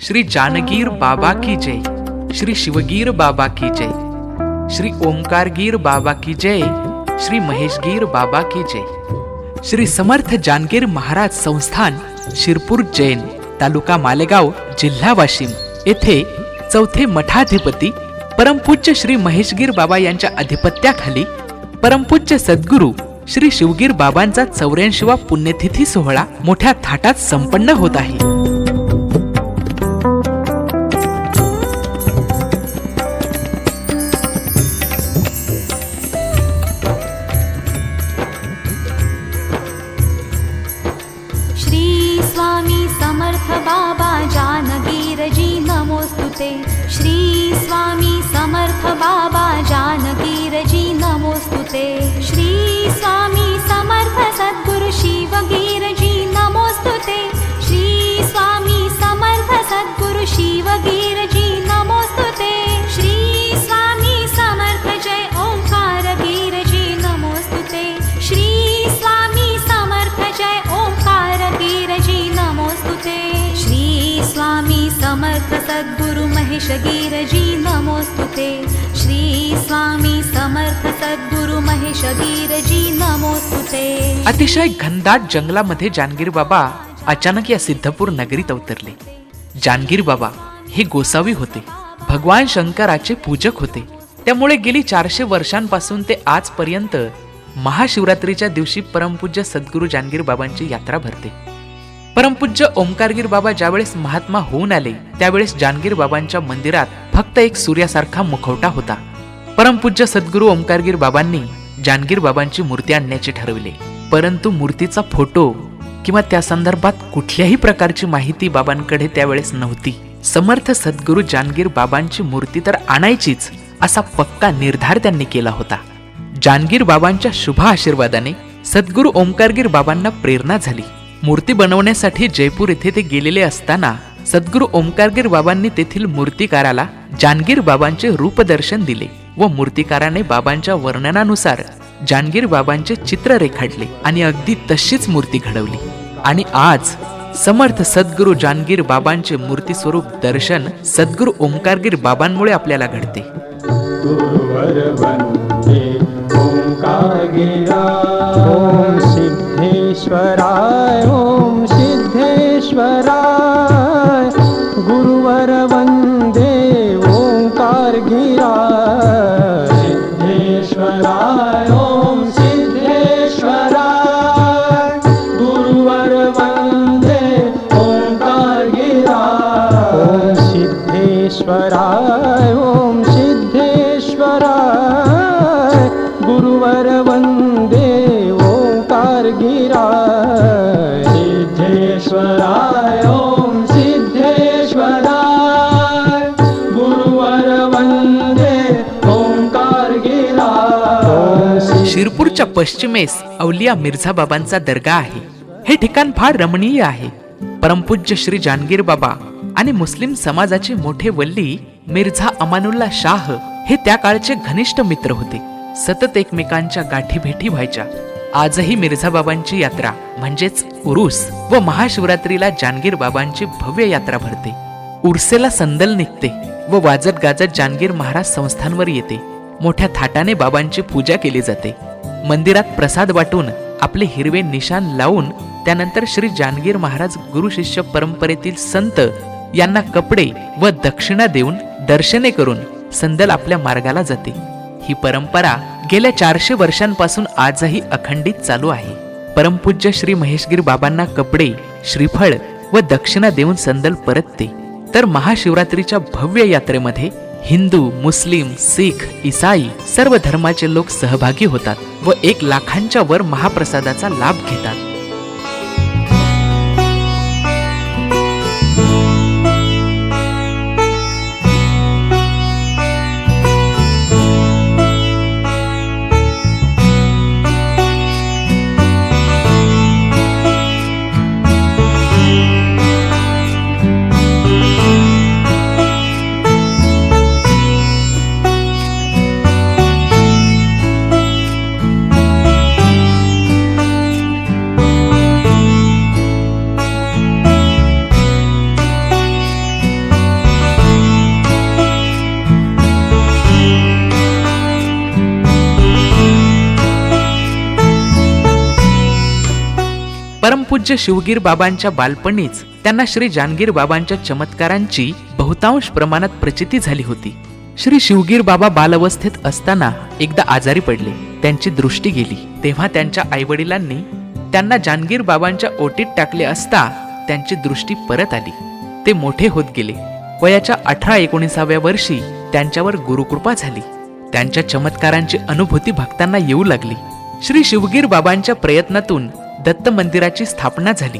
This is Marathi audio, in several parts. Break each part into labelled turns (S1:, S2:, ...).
S1: श्री जानगीर बाबा की जय। श्री शिवगीर बाबा की जय। श्री ओंकारगीर बाबा की जय। श्री महेशगीर बाबा की जय। श्री समर्थ जानगीर महाराज संस्थान शिरपूर जैन तालुका मालेगाव जिल्हा वाशिम। येथे चौथे मठाधिपती परमपूज्य श्री महेशगीर बाबा यांच्या अधिपत्याखाली परमपूज्य सद्गुरू श्री शिवगीर बाबांचा चौऱ्याऐंशीवा पुण्यतिथी सोहळा मोठ्या थाटात संपन्न होत आहे.
S2: बाबा जानकीरजी नमोस्तुते श्री स्वामी समर्थ बाबा जानकीरजी नमोस्तुते श्री स्वामी समर्थ सद्गुरु शिवगीरजी नमोस्तुते श्री स्वामी समर्थ सद्गुरु शिवगीरजी नमोस्तुते समर्थ सद्गुरु महेश गिरजी नमोस्तुते श्री स्वामी समर्थ सद्गुरु महेश गिरजी नमोस्तुते
S1: अतिशय घनदाट जंगलामध्ये जानगीर बाबा अचानक या सिद्धपूर नगरीत अवतरले. जानगीर बाबा हे गोसावी होते. भगवान शंकराचे पूजक होते. त्यामुळे गेली चारशे वर्षांपासून ते आजपर्यंत महाशिवरात्रीच्या दिवशी परमपूज्य सद्गुरू जानगीर बाबांची यात्रा भरते. परमपूज्य ओंकारगीर बाबा ज्यावेळेस महात्मा होऊन आले त्यावेळेस जानगीर बाबांच्या मंदिरात फक्त एक सूर्यासारखा मुखवटा होता. परमपूज्य सद्गुरू ओंकारगीर बाबांनी जानगीर बाबांची मूर्ती आणण्याचे ठरविले. परंतु मूर्तीचा फोटो किंवा त्या संदर्भात कुठल्याही प्रकारची माहिती बाबांकडे त्यावेळेस नव्हती. समर्थ सद्गुरू जानगीर बाबांची मूर्ती तर आणायचीच असा पक्का निर्धार त्यांनी केला होता. जानगीर बाबांच्या शुभ आशीर्वादाने सद्गुरू ओंकारगीर बाबांना प्रेरणा झाली. मूर्ती बनवण्यासाठी जयपूर येथे ते गेलेले असताना सद्गुरू ओमकारगीर बाबांनी तेथील मूर्तिकाराला जानगीर बाबांचे रूपदर्शन दिले व मूर्तिकाराने बाबांच्या वर्णनानुसार जानगीर बाबांचे चित्र रेखाटले आणि अगदी तशीच मूर्ती घडवली. आणि आज समर्थ सद्गुरू जानगीर बाबांचे मूर्ती स्वरूप दर्शन सद्गुरू ओंकारगीर बाबांमुळे आपल्याला घडते.
S3: सिद्धेश्वराय ॐ सिद्धेश्वराय गुरुवर वन्दे ओङ्कार गिरा सिद्धेश्वराय ॐ सिद्धेश्वराय गुरुवर वन्दे ॐ सिद्धेश्वराय ॐ सिद्धेश्वराय गुरुवर वन्दे गिरा सिद्धेश्वराय ओम सिद्धेश्वराय। गुरुवर वंदे ओंकार गिरा
S1: शिरपूरच्या पश्चिमेस अवलिया मिर्झा बाबांचा दर्गा आहे. हे ठिकाण फार रमणीय आहे. परमपूज्य श्री जानगीर बाबा आणि मुस्लिम समाजाचे मोठे वल्ली मिर्झा अमानुल्ला शाह हे त्या काळचे घनिष्ठ मित्र होते. सतत एकमेकांच्या गाठी भेटी व्हायच्या. आजही मिर्झा बाबांची यात्रा म्हणजेच उरुस व महाशिवरात्रीला जानगीर बाबांची भव्य यात्रा भरते. उर्सेला संदल निघते व वाजत गाजत जानगीर महाराज संस्थांवर येते. मोठ्या थाटाने बाबांची पूजा केली जाते. मंदिरात प्रसाद वाटून आपले हिरवे निशान लावून त्यानंतर श्री जानगीर महाराज गुरु शिष्य परंपरेतील संत यांना कपडे व दक्षिणा देऊन दर्शने करून संदल आपल्या मार्गाला जाते. ही परंपरा गेल्या चारशे वर्षांपासून आजही अखंडित चालू आहे. परमपूज्य श्री महेशगीर बाबांना कपडे श्रीफळ व दक्षिणा देऊन संदल परतते. तर महाशिवरात्रीच्या भव्य यात्रेमध्ये हिंदू मुस्लिम सिख इसाई सर्व धर्माचे लोक सहभागी होतात व एक लाखांच्या वर महाप्रसादाचा लाभ घेतात. परमपूज्य शिवगीर बाबांच्या बालपणीच त्यांना श्री जानगीर बाबांच्या चमत्कारांची बहुतांश प्रमाणात प्रचिती झाली होती. श्री शिवगीर बाबा बालअवस्थेत असताना एकदा आजारी पडले. त्यांची दृष्टी गेली. तेव्हा त्यांच्या आईवडिलांनी त्यांना जानगीर बाबांच्या ओटीत टाकले असता त्यांची दृष्टी परत आली. ते मोठे होत गेले. वयाच्या अठरा एकोणीसाव्या वर्षी त्यांच्यावर गुरुकृपा झाली. त्यांच्या चमत्कारांची अनुभूती भक्तांना येऊ लागली. श्री शिवगीर बाबांच्या प्रयत्नातून दत्त मंदिराची स्थापना झाली.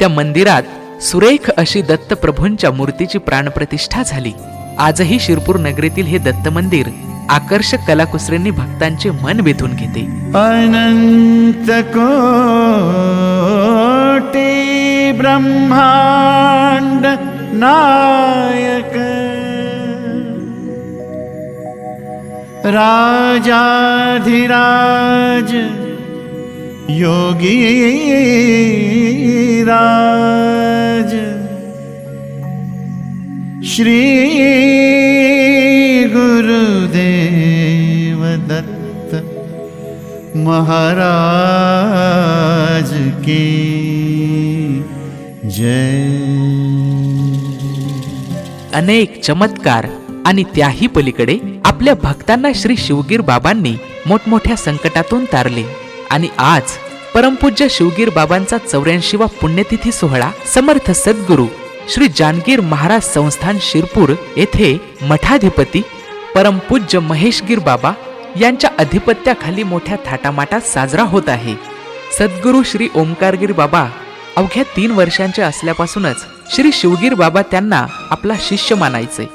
S1: त्या मंदिरात सुरेख अशी दत्त प्रभूंच्या मूर्तीची प्राणप्रतिष्ठा झाली. आजही शिरपूर नगरीतील हे दत्त मंदिर आकर्षक कलाकुसरींनी भक्तांचे मन वेधून घेते.
S4: अनंत कोटि ब्रह्मांड नायक। राजाधिराज। योगी राज। श्री गुरुदेव दत्त महाराज की जय।
S1: अनेक चमत्कार आणि त्याही पलीकडे आपल्या भक्तांना श्री शिवगीर बाबांनी मोठमोठ्या संकटातून तारले. आणि आज परमपूज्य शिवगीर बाबांचा चौऱ्याऐंशीवा पुण्यतिथी सोहळा समर्थ सद्गुरू श्री जानगीर महाराज संस्थान शिरपूर येथे मठाधिपती परमपूज्य महेशगीर बाबा यांच्या अधिपत्याखाली मोठ्या थाटामाटात साजरा होत आहे. सद्गुरू श्री ओमकारगीर बाबा अवघ्या तीन वर्षांचे असल्यापासूनच श्री शिवगीर बाबा त्यांना आपला शिष्य मानायचे.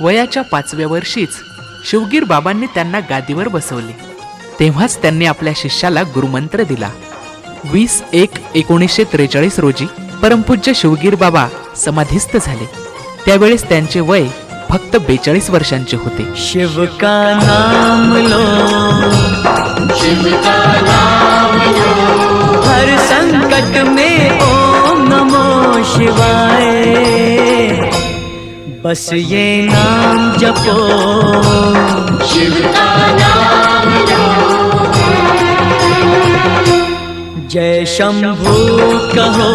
S1: वयाच्या पाचव्या वर्षीच शिवगीर बाबांनी त्यांना गादीवर बसवले. तेव्हाच त्यांनी आपल्या शिष्याला गुरुमंत्र दिला. वीस एक एकोणीसशे त्रेचाळीस रोजी परमपूज्य शिवगीर बाबा समाधीस्थ झाले. त्यावेळेस त्यांचे वय फक्त बेचाळीस वर्षांचे होते.
S5: शिव का नाम लो. हर संकट में ओम नमो शिवाय. बस ये नाम जपो. जय शंभू कहो।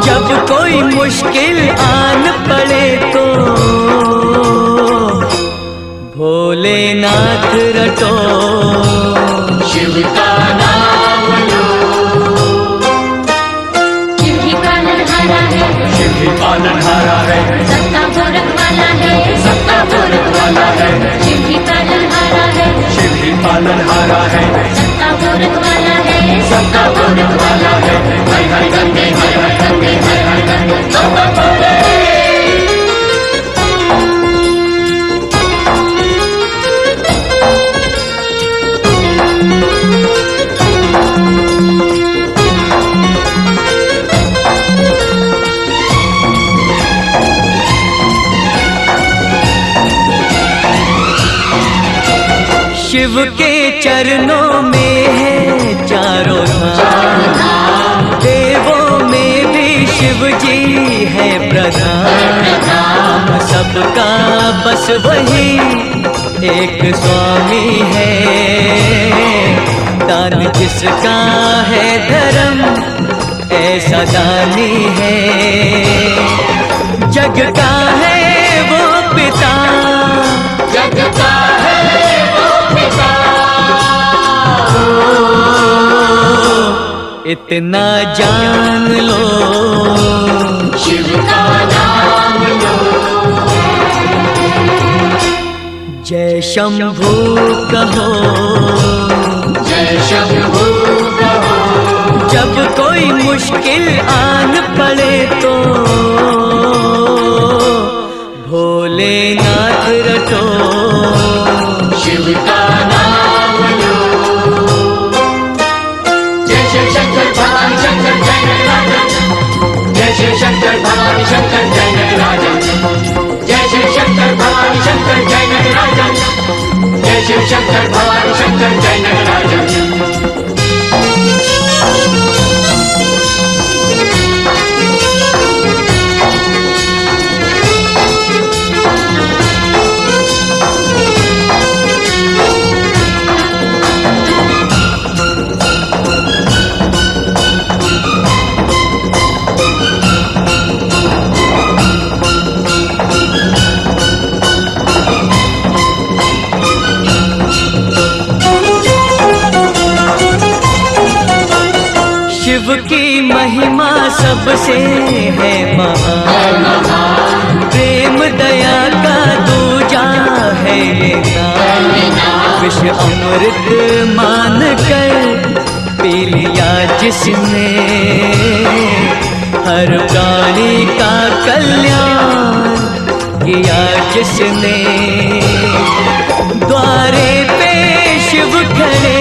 S5: जब कोई मुश्किल आन पड़े तो भोलेनाथ रटो।
S6: चिट्ठी पालनहारा है। चिट्ठी पालनहारा है। गोरख वाला है। सत्ता गोरख वाला है। है चिट्ठी पालनहारा है। सत्ता गोरख वाला है। सत्ता गोरख वाला है। हाय हाय गंगे हाय हाय गंगे हाय हाय गंगे सत्ता
S5: शिव के चरणों में है चारों धाम देवों में भी शिव जी है प्रधान। सबका बस वही एक स्वामी है। दान जिसका है धर्म? ऐसा दानी है। जग का है वो पिता। इतना जान लो।
S6: शिव का नाम लो
S5: जय शंभू कहो।
S6: जय शंभू कहो
S5: जब कोई मुश्किल आन पड़े तो भोलेनाथ रटो।
S6: शिव का नाम जय शिव शंकर भगवान शंकर जय नटराजन जय शिव शंकर भगवान शंकर जय नटराजन जय शिव शंकर भगवान शंकर जय नटराजन जय शिव शंकर भगवान शंकर जय
S5: सबसे है महान प्रेम दया का दूजा है विश्व अमृत मान कर पी लिया जिसने। हर प्राणी का कल्याण किया जिसने। द्वारे पे शिव खड़े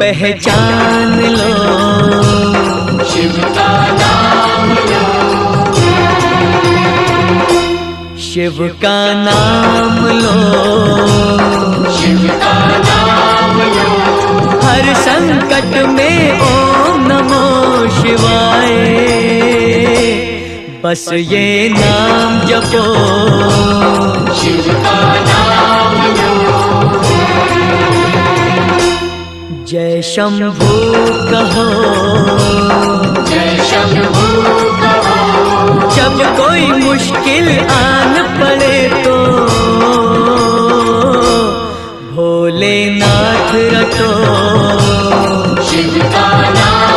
S5: पहचान लो।
S6: शिव का नाम
S5: शिव का नाम लो।
S6: शिव का नाम लो।
S5: हर संकट में ओम नमो शिवाय। बस ये नाम जपो।
S6: शिव का नाम
S5: जय शंभू कहो।
S6: जय शंभू कहो।
S5: जब कोई मुश्किल आन पड़े तो भोलेनाथ रटो
S6: शिव का नाम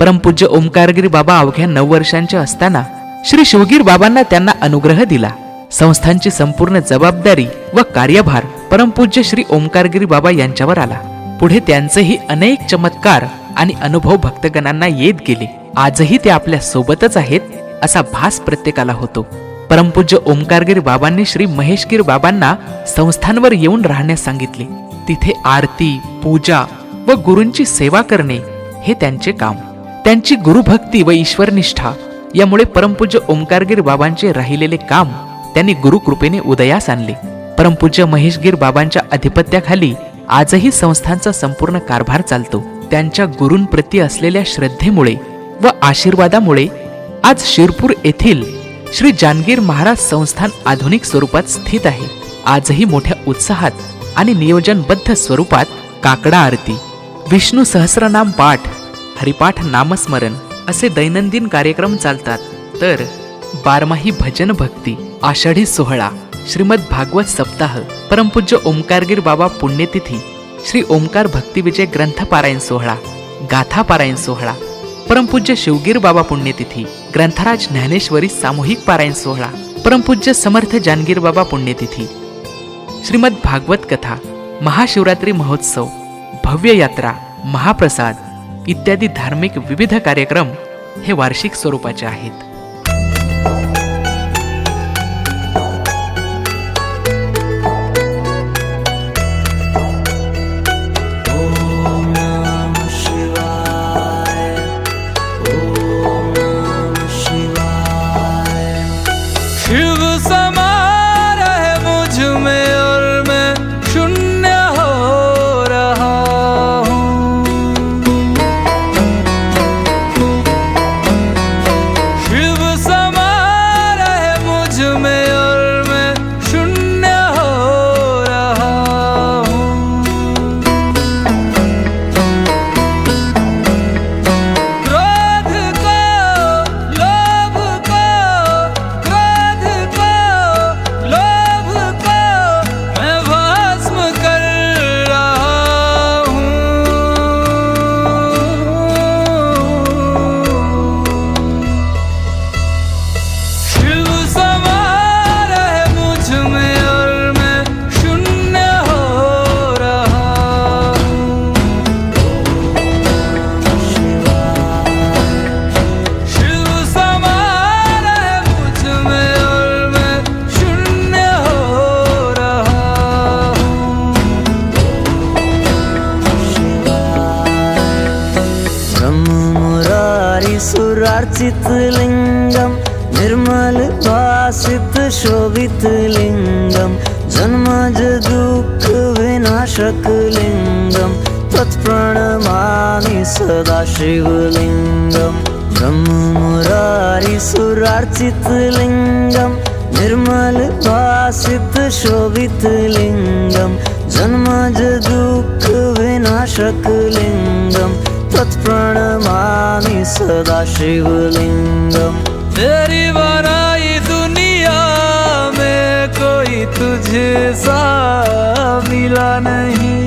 S1: परमपूज्य ओंकारगिरी बाबा अवघ्या नऊ वर्षांचे असताना श्री शिवगीर बाबांना त्यांना अनुग्रह दिला. संस्थांची संपूर्ण जबाबदारी व कार्यभार परमपूज्य श्री ओंकारगिरी बाबा यांच्यावर आला. पुढे त्यांचेही अनेक चमत्कार आणि अनुभव भक्तगणांना येत गेले. आजही ते आपल्या सोबतच आहेत असा भास प्रत्येकाला होतो. परमपूज्य ओंकारगिरी बाबांनी श्री महेशगीर बाबांना संस्थांवर येऊन राहण्यास सांगितले. तिथे आरती पूजा व गुरूंची सेवा करणे हे त्यांचे काम. त्यांची गुरुभक्ती व ईश्वरनिष्ठा यामुळे परमपूज्य ओंकारगीर बाबांचे राहिलेले काम त्यांनी गुरुकृपेने उदयास आणले. परमपूज्य महेशगीर बाबांच्या अधिपत्याखाली आजही संस्थांचा संपूर्ण कारभार चालतो. त्यांच्या गुरूंप्रती असलेल्या श्रद्धेमुळे व आशीर्वादामुळे आज शिरपूर येथील श्री जानगीर महाराज संस्थान आधुनिक स्वरूपात स्थित आहे. आजही मोठ्या उत्साहात आणि नियोजनबद्ध स्वरूपात काकडा आरती. विष्णू सहस्रनाम पाठ हरिपाठ नामस्मरण असे दैनंदिन कार्यक्रम चालतात. तर बारमाही भजन भक्ती आषाढी सोहळा श्रीमद भागवत सप्ताह परमपूज्य ओंकारगीर बाबा पुण्यतिथी श्री ओंकार भक्तिविजय ग्रंथपारायण सोहळा गाथा पारायण सोहळा परमपूज्य शिवगीर बाबा पुण्यतिथी ग्रंथराज ज्ञानेश्वरी सामूहिक पारायण सोहळा परमपूज्य समर्थ जानगीर बाबा पुण्यतिथी श्रीमद भागवत कथा महाशिवरात्री महोत्सव भव्य यात्रा महाप्रसाद इत्यादी धार्मिक विविध कार्यक्रम हे वार्षिक स्वरूपाचे आहेत.
S7: चित्लिङ्गं निर्मल पासित शोभितलिङ्गं जन्मजदुःख विनाशकलिङ्गं तत्प्रणमामि सदा शिवलिङ्गं ब्रह्मरारि सुरार्चितलिङ्गं निर्मल पासित शोभितलिङ्गं जन्मजदुःख विनाशकलिङ्गम् सदाशिवलिङ्गं
S8: तेरी बनाई दुनिया में कोई तुझे सा मिला नहीं।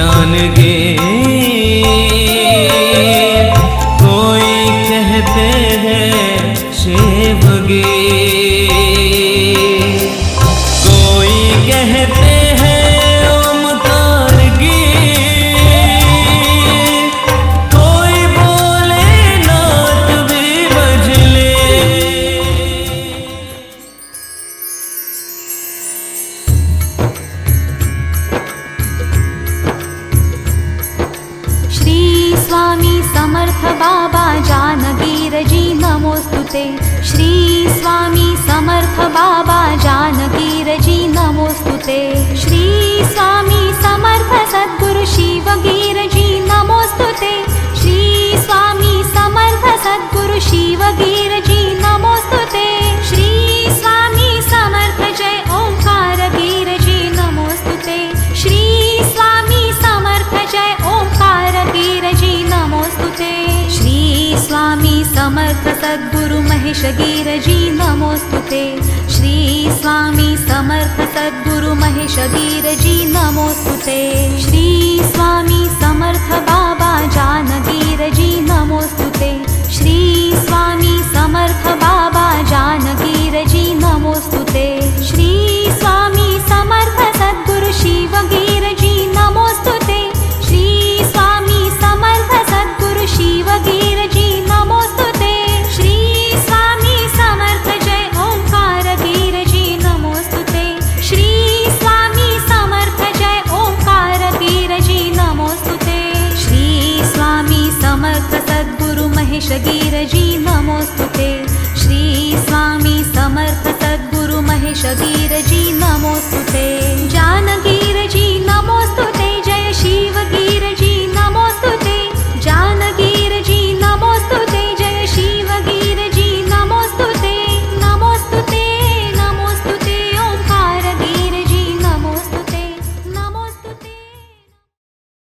S5: जान गे। नमस्ते।
S2: श्री स्वामी समर्थ बाबा जानगीरजी नमोस्तुते श्री स्वामी समर्थ सद्गुरु शिवगीरजी नमोस्तुते श्री स्वामी समर्थ सद्गुरु शिवगीरजी नमोस्तुते शास्त्र तद्गुरु महेशगीरजी नमोस्तु ते। श्री स्वामी समर्थ तद्गुरु महेशगीरजी नमोस्तु श्री स्वामी समर्थ बाबा जानगीरजी नमोस्तुते श्री स्वामी समर्थ बाबा जानगीरजी नमोस्तु ते। श्री स्वामी समर्थ सद्गुरु शिवगीरजी नमोस्तुते श्री स्वामी समर्थ सद्गुरु शिवगीरजी नमोस्तु वीरजी नमोऽस्तु ते जानकीरजी नमोऽस्तु